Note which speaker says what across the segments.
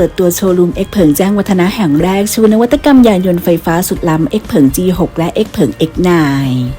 Speaker 1: เปิดตัวโชว์รูม X เผิงแจ้งวัฒนะแห่งแรกชูนวัตกรรมยานยนต์ไฟฟ้าสุดล้ำ X เผิง G6 และ X เผิง X9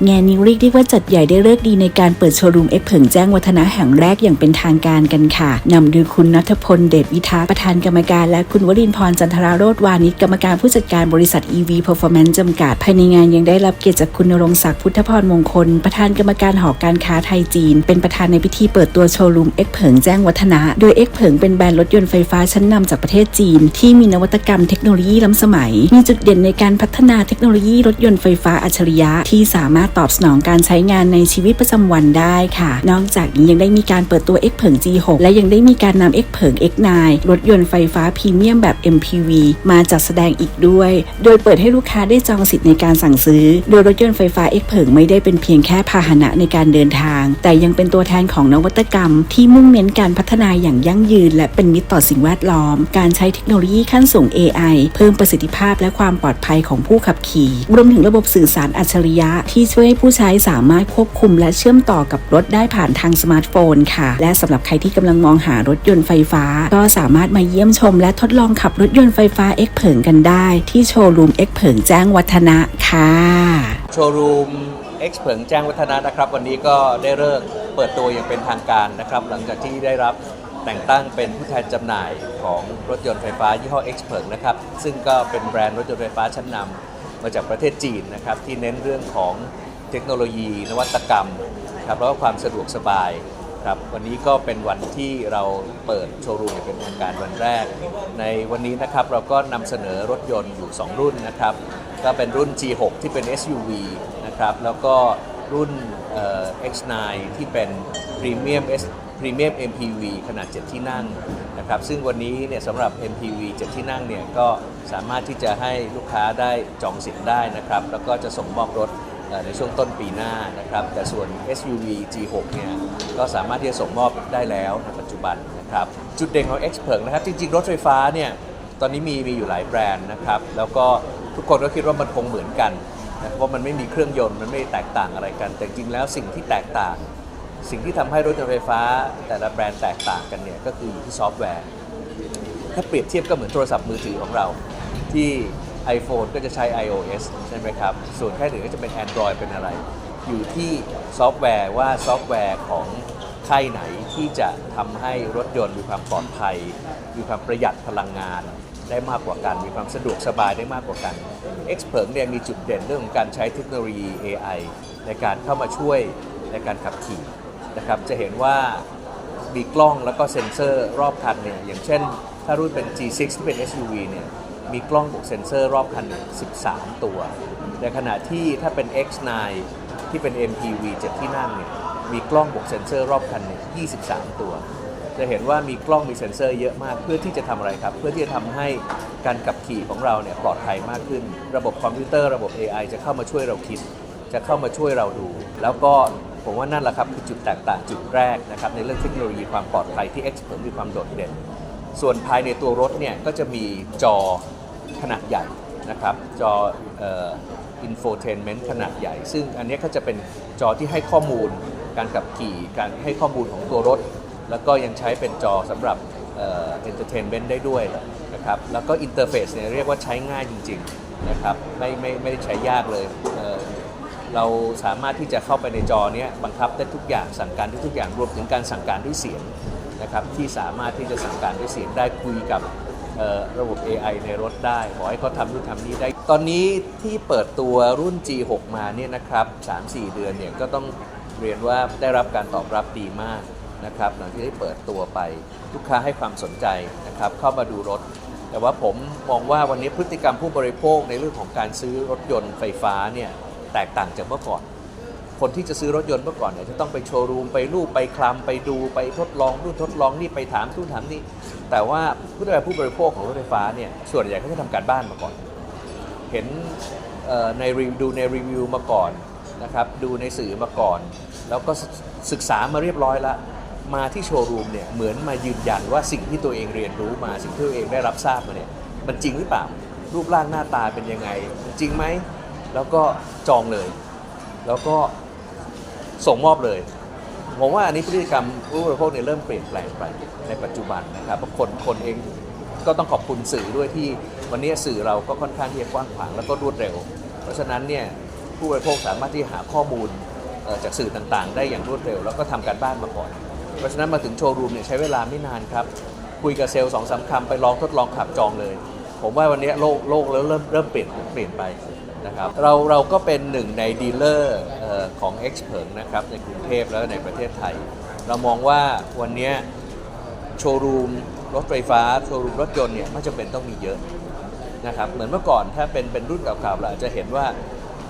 Speaker 1: งานนี้เรียกได้ว่าจัดใหญ่ได้เลิกดีในการเปิดโชว์รูม X เผิงแจ้งวัฒนะแห่งแรกอย่างเป็นทางการกันค่ะนำโดยคุณนัทพลเดชวิทักประธานกรรมการและคุณวรินพรจันทราโรธวานิชกรรมการผู้จัดการบริษัท EV Performance จำกัด ภายในงานยังได้รับเกียรติจากคุณนรงศักดิ์พุทธพรมงคล ประธานกรรมการหอการค้าไทยจีน เป็นประธานในพิธีเปิดตัวโชว์รูม X เผิงแจ้งวัฒนะโดย X เผิงเป็นแบรนด์รถยนต์ไฟฟ้าชั้นนำจากประเทศจีน ที่มีนวัตกรรมเทคโนโลยีล้ำสมัย มีจุดเด่นในการพัฒนาเทคโนโลยีรถยนต์ไฟฟ้าอัจฉริยะ ที่สามารถตอบสนองการใช้งานในชีวิตประจำวันได้ค่ะ นอกจากนี้ยังได้มีการเปิดตัว X เผิง G6 และยังได้มีการนำ X เผิง X9 รถยนต์ไฟฟ้าพรีเมียมแบบ MPV มาจัดแสดงอีกด้วย โดยเปิดให้ลูกค้าได้จองสิทธิ์ในการสั่งซื้อ โดยรถยนต์ไฟฟ้า X เผิงไม่ได้เป็นเพียงแค่พาหนะในการเดินทาง แต่ยังเป็นตัวแทนของนวัตกรรม ที่มุ่งเน้นการพัฒนาอย่างยั่งยืน และเป็นมิตรต่อสิ่งแวดล้อมการใช้เทคโนโลยีขั้นสูง AI เพิ่มประสิทธิภาพและความปลอดภัยของผู้ขับขี่ รวมถึงระบบสื่อสารอัจฉริยะ ที่ช่วยให้ผู้ใช้สามารถควบคุมและเชื่อมต่อกับรถได้ผ่านทางสมาร์ทโฟนค่ะ และสำหรับใครที่กำลังมองหารถยนต์ไฟฟ้า ก็สามารถมาเยี่ยมชม และทดลองขับรถยนต์ไฟฟ้า X เผิงกันได้ ที่โชว์รูม X เผิงแจ้งวัฒนะค่ะ
Speaker 2: โชว์รูม X เผิงแจ้งวัฒนะนะครับ วันนี้ก็ได้เลิกเปิดตัวอย่างเป็นทางการนะครับ หลังจากที่ได้รับ แต่งตั้งเป็นผู้แทนจำหน่ายของรถยนต์ไฟฟ้ายี่ห้อ X เผิงนะครับ ซึ่งก็เป็นแบรนด์รถยนต์ไฟฟ้าชั้นนำมาจากประเทศจีนนะครับ ที่เน้นเรื่องของเทคโนโลยี นวัตกรรมครับแล้วก็ความสะดวกสบายครับวันนี้ก็เป็นวันที่เราเปิดโชว์รูมเป็นทางการวันแรก ในวันนี้นะครับเราก็นำเสนอรถยนต์อยู่ 2 รุ่นนะครับก็เป็นรุ่น G6 ที่เป็น SUV นะครับแล้วก็รุ่น X9 ที่เป็น Premium S Premium MPV ขนาด 7 ที่นั่งนะครับซึ่งวันนี้เนี่ยสำหรับ MPV 7 ที่นั่งเนี่ยก็สามารถที่จะให้ลูกค้าได้จองสิทธิ์ได้นะครับแล้วก็จะส่งมอบรถในช่วงต้นปีหน้านะครับแต่ส่วน SUV G6 เนี่ยก็สามารถที่จะส่งมอบได้แล้วในปัจจุบันนะครับจุดเด่นของ X เผิงนะครับจริงๆ รถไฟฟ้าเนี่ยตอนนี้มีมีอยู่หลายแบรนด์นะครับแล้วก็ทุกคนก็คิดว่ามันคงเหมือนกันนะเพราะมันไม่มีเครื่องยนต์มันไม่แตกต่างอะไรกัน แต่จริงแล้วสิ่งที่แตกต่าง สิ่งที่ทำให้รถยนต์ไฟฟ้า แต่ละแบรนด์แตกต่างกันเนี่ยก็คืออยู่ที่ซอฟต์แวร์ ถ้าเปรียบเทียบก็เหมือนโทรศัพท์มือถือของเรา ที่ iPhone ก็จะใช้ iOS ใช่ไหมครับ ส่วนแค่หนึ่งก็จะเป็น Android เป็นอะไร อยู่ที่ซอฟต์แวร์ว่าซอฟต์แวร์ของค่ายไหนที่จะทำให้รถยนต์มีความปลอดภัย มีความประหยัดพลังงานได้มากกว่ากัน มีความสะดวกสบายได้มากกว่ากัน X เผิงเนี่ยมีจุดเด่นเรื่องของการใช้เทคโนโลยี AI ในการเข้ามาช่วยในการขับขี่ นะครับจะเห็นว่ามีกล้องแล้วก็เซ็นเซอร์รอบคันเนี่ยอย่างเช่น ถ้ารุ่นเป็น G6 ที่เป็น SUV เนี่ยมีกล้องบวกเซ็นเซอร์รอบคันเนี่ย13 ตัว ในขณะที่ถ้าเป็น X9 ที่เป็น MPV 7ที่นั่งเนี่ยมีกล้องบวกเซ็นเซอร์รอบคันเนี่ย23 ตัว จะเห็นว่ามีกล้องมีเซ็นเซอร์เยอะมากเพื่อที่จะทำอะไรครับ เพื่อที่จะทำให้การขับขี่ของเราเนี่ยปลอดภัยมากขึ้น ระบบคอมพิวเตอร์ระบบ AI จะเข้ามาช่วยเราคิด จะเข้ามาช่วยเราดู แล้วก็ ผมว่านั่นแหละครับคือจุดแตกต่างจุดแรกนะครับในเรื่องเทคโนโลยีความปลอดภัยที่ X เผิงมีความโดดเด่น ส่วนภายในตัวรถเนี่ยก็จะมีจอขนาดใหญ่นะครับจออ่อ infotainment ขนาดใหญ่ ซึ่งอันนี้ก็จะเป็นจอที่ให้ข้อมูลการขับขี่การให้ข้อมูลของตัวรถ แล้วก็ยังใช้เป็นจอสำหรับเอ่อ entertainment ได้ด้วยนะครับแล้วก็อินเทอร์เฟซเนี่ยเรียกว่าใช้ง่ายจริง ๆ นะครับไม่ไม่ไม่ได้ใช้ยากเลย เราสามารถที่จะเข้าไปในจอเนี้ยบังคับได้ทุกอย่างสั่งการได้ทุกอย่างรวมถึงการสั่งการด้วยเสียงนะครับที่สามารถที่จะสั่งการด้วยเสียงได้คุยกับระบบ AI ในรถได้บอให้เขาทำนู่นทำนี้ได้ ตอนนี้ที่เปิดตัวรุ่น G6 มาเนี่ยนะครับ 3-4 เดือนเนี่ยก็ต้องเรียนว่าได้รับการตอบรับดีมากนะครับหลังที่ได้เปิดตัวไปลูกค้าให้ความสนใจนะครับเข้ามาดูรถ แต่ว่าผมมองว่าวันนี้พฤติกรรมผู้บริโภคในเรื่องของการซื้อรถยนต์ไฟฟ้าเนี่ย แตกต่างจากเมื่อก่อน คนที่จะซื้อรถยนต์เมื่อก่อนเนี่ยจะต้องไปโชว์รูมไปรูปไปคลำไปดูไปทดลองนู่นทดลองนี่ไปถามทู่นถามนี่แต่ว่าผู้ดูแลผู้บริโภคของรถไฟฟ้าเนี่ยส่วนใหญ่เขาจะทำการบ้านมาก่อน เห็นในรีดูในรีวิวมาก่อนนะครับดูในสื่อมาก่อน แล้วก็ศึกศึกษามาเรียบร้อยแล้วมาที่โชว์รูมเนี่ยเหมือนมายืนยันว่าสิ่งที่ตัวเองเรียนรู้มาสิ่งที่ตัวเองได้รับทราบมาเนี่ยมันจริงหรือเปล่า รูปร่างหน้าตาเป็นยังไง จริงไหม แล้วก็จองเลย แล้วก็ส่งมอบเลยผมว่าอันนี้พฤติกรรมผู้บริโภคเนี่ยเริ่มเปลี่ยนแปลงไปในปัจจุบันนะครับเพราะคนคนเองก็ต้องขอบคุณสื่อด้วยที่วันนี้สื่อเราก็ค่อนข้างที่จะกว้างขวางแล้วก็รวดเร็ว เพราะฉะนั้นเนี่ยผู้บริโภคสามารถที่หาข้อมูลจากสื่อต่างๆ ได้อย่างรวดเร็ว แล้วก็ทำการบ้านมาก่อน เพราะฉะนั้นมาถึงโชว์รูมเนี่ยใช้เวลาไม่นานครับ คุยกับเซลล์สองสามคำไปลองทดลองขับจองเลย ผมว่าวันนี้โลกโลกแล้วเริ่มเริ่มเปลี่ยนเปลี่ยนไป นะครับเราเราก็เป็นหนึ่งในดีลเลอร์เอ่อของ x p e r นะครับในกรุงเทพแล้วก็ในประเทศไทย เรามองว่าวันนี้โชว์รูมรถไฟฟ้า โชว์รูมรถยนต์เนี่ยไม่จำเป็นต้องมีเยอะนะครับเหมือนเมื่อก่อนถ้าเป็นเป็นรุ่นเก่าๆเราอาจจะเห็นว่า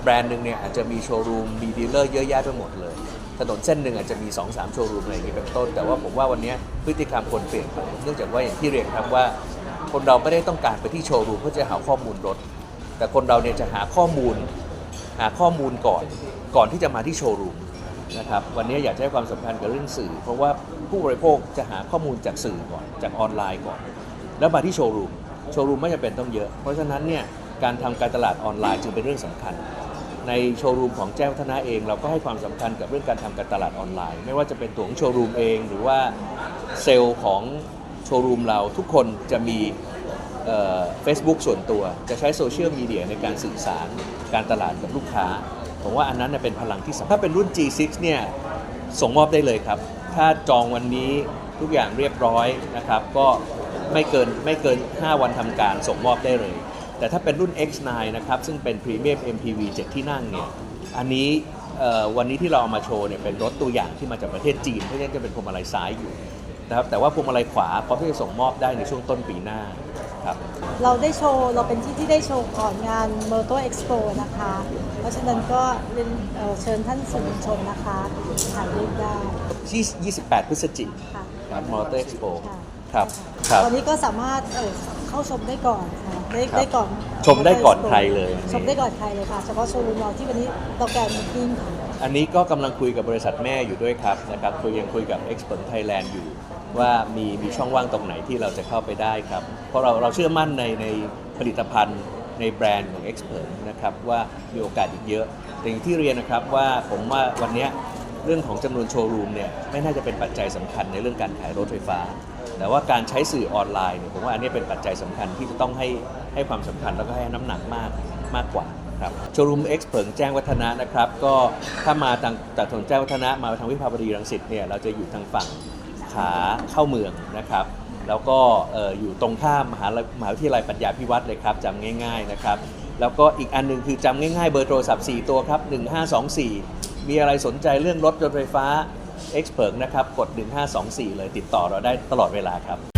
Speaker 2: แบรนด์หนึ่งเนี่ยอาจจะมีโชว์รูมมีดีลเลอร์เยอะแยะไปหมดเลย ถนนเส้นหนึ่งอาจจะมี 2-3 โชว์รูมอะไรอย่างนี้เป็นต้น แต่ว่าผมว่าวันนี้พฤติกรรมคนเปลี่ยนไปเนื่องจากว่าอย่างที่เรียนครับว่า คนเราไม่ได้ต้องการไปที่โชว์รูมเพื่อจะหาข้อมูลรถ แต่คนเราเนี่ยจะหาข้อมูลหาข้อมูลก่อนก่อนที่จะมาที่โชว์รูมนะครับวันนี้อยากให้ความสำคัญกับเรื่องสื่อ เพราะว่าผู้บริโภคจะหาข้อมูลจากสื่อก่อนจากออนไลน์ก่อน แล้วมาที่โชว์รูมโชว์รูมไม่จำเป็นต้องเยอะ เพราะฉะนั้นเนี่ยการทำการตลาดออนไลน์จึงเป็นเรื่องสำคัญ ในโชว์รูมของแจ้งวัฒนะเอง เราก็ให้ความสำคัญกับเรื่องการทำการตลาดออนไลน์ ไม่ว่าจะเป็นตัวของโชว์รูมเอง หรือว่าเซลล์ของโชว์รูมเราทุกคนจะมี เฟซบุ๊กส่วนตัวจะใช้โซเชียลมีเดียในการสื่อสารการตลาดกับลูกค้า ผมว่าอันนั้นเป็นพลังที่สำคัญถ้าเป็นรุ่น G6 เนี่ยส่งมอบได้เลยครับ ถ้าจองวันนี้ทุกอย่างเรียบร้อยนะครับ ก็ไม่เกินไม่เกิน 5 วันทำการส่งมอบได้เลย แต่ถ้าเป็นรุ่น X9 นะครับ ซึ่งเป็น Premium MPV 7 ที่นั่งเนี่ยอันนี้วันนี้ที่เราเอามาโชว์เนี่ยเป็นรถตัวอย่างที่มาจากประเทศจีนเพราะฉะนั้นจะเป็นพวงมาลัยซ้ายอยู่นะครับแต่ว่าพวงมาลัยขวาพร้อมที่จะส่งมอบได้ในช่วงต้นปีหน้า ครับ
Speaker 3: เราได้โชว์เราเป็นที่ที่ได้โชว์ก่อนงาน m o t o Expo นะคะ เพราะฉะนั้นก็เรียนเอ่อเชิญท่านสื่อมวลชนนะคะถ่ายรูปได้
Speaker 2: ที่28 พฤศจิก
Speaker 3: ค่ะ
Speaker 2: ครับมอเตอร์เอ็กซ์โป
Speaker 3: ค่ะ
Speaker 2: ครับครับ
Speaker 3: ตอนนี้ก็สามารถเอ่อเข้าชมได้ก่อนค่ะได้
Speaker 2: ครับ
Speaker 3: ได้ก่อน
Speaker 2: ชมได้ก่อน
Speaker 3: Motor Expo
Speaker 2: ใครเลย
Speaker 3: ชมได้ก่อนใครเลยค่ะเฉพาะโชว์รูมเราที่วันนี้เราแกนมิทติ้งค่ะ
Speaker 2: อันนี้ก็กำลังคุยกับบริษัทแม่อยู่ด้วยครับนะครับคุยยังคุยกับ Expert Thailand อยู่ ว่ามีมีช่องว่างตรงไหนที่เราจะเข้าไปได้ครับ เพราะเราเราเชื่อมั่นในในผลิตภัณฑ์ในแบรนด์ของ Expert นะครับว่ามีโอกาสอีกเยอะแต่อย่างที่เรียนนะครับว่าผมว่าวันนี้เรื่องของจำนวนโชว์รูมเนี่ยไม่น่าจะเป็นปัจจัยสำคัญในเรื่องการขายรถไฟฟ้า แต่ว่าการใช้สื่อออนไลน์เนี่ยผมว่าอันนี้เป็นปัจจัยสำคัญที่จะต้องให้ให้ความสำคัญแล้วก็ให้น้ำหนักมากมากกว่าครับโชว์รูมเอ็กซ์เพิงแจ้งวัฒนะนะครับ ก็ถ้ามาทางจากถนนแจ้งวัฒนะมาทางวิภาวดีรังสิตเนี่ยเราจะอยู่ทางฝั่ง ขาเข้าเมืองนะครับ แล้วก็อยู่ตรงข้ามมหาลัยมหาวิทยาลัยปัญญาพิวัตรเลยครับจำง่าย ๆนะครับ แล้วก็อีกอันหนึงคือจำง่ายๆเบอร์โทรศัพท์ 4 ตัวครับ 1524 มีอะไรสนใจเรื่องรถยนต์ไฟฟ้า Expert นะครับกด 1524 เลยติดต่อเราได้ตลอดเวลาครับ